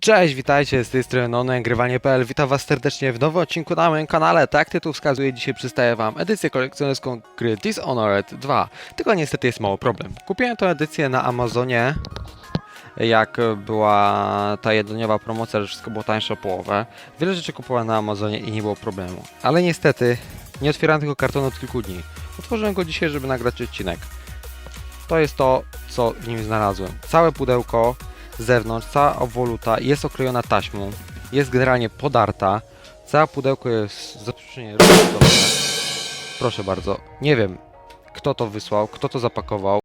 Cześć, witajcie, z tej strony nonagrywanie.pl. Witam was serdecznie w nowym odcinku na moim kanale. Tak tytuł wskazuje, dzisiaj przedstawię wam edycję kolekcjonerską gry Dishonored 2. Tylko niestety jest mały problem. Kupiłem tę edycję na Amazonie, jak była ta jednodniowa promocja, że wszystko było tańsze o połowę. Wiele rzeczy kupowałem na Amazonie i nie było problemu. Ale niestety nie otwierałem tego kartonu od kilku dni. Otworzyłem go dzisiaj, żeby nagrać odcinek. To jest to, co w nim znalazłem. Całe pudełko zewnątrz, cała obwoluta jest okrojona taśmą, jest generalnie podarta, całe pudełko jest za przeproszeniem rozwalone. Proszę bardzo, nie wiem kto to wysłał, kto to zapakował.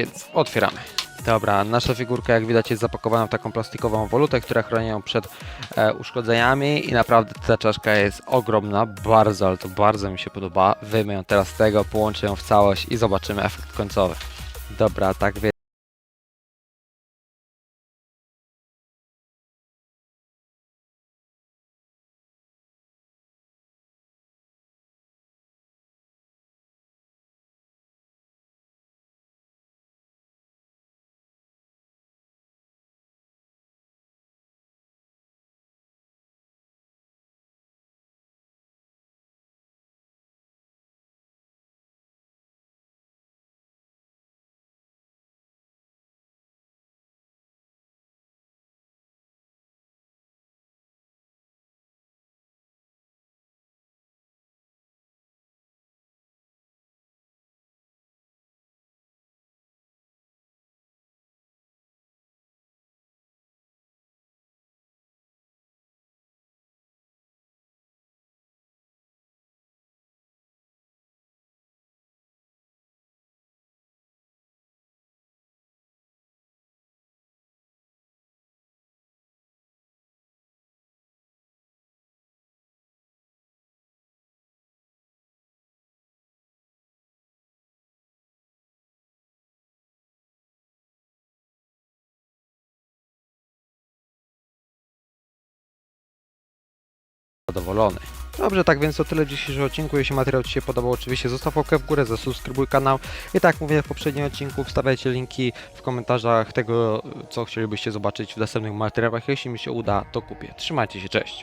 Więc otwieramy. Dobra, nasza figurka jak widać jest zapakowana w taką plastikową wolutę, która chroni ją przed e, uszkodzeniami i naprawdę ta czaszka jest ogromna, bardzo, ale to bardzo mi się podoba. Wyjmę ją teraz z tego, połączę ją w całość i zobaczymy efekt końcowy. Dobra, tak więc zadowolony. Dobrze, tak więc to tyle w dzisiejszym odcinku. Jeśli materiał Ci się podobał, oczywiście zostaw łapkę w górę, zasubskrybuj kanał. I tak mówię w poprzednim odcinku, wstawiajcie linki w komentarzach tego, co chcielibyście zobaczyć w następnych materiałach. Jeśli mi się uda, to kupię. Trzymajcie się, cześć!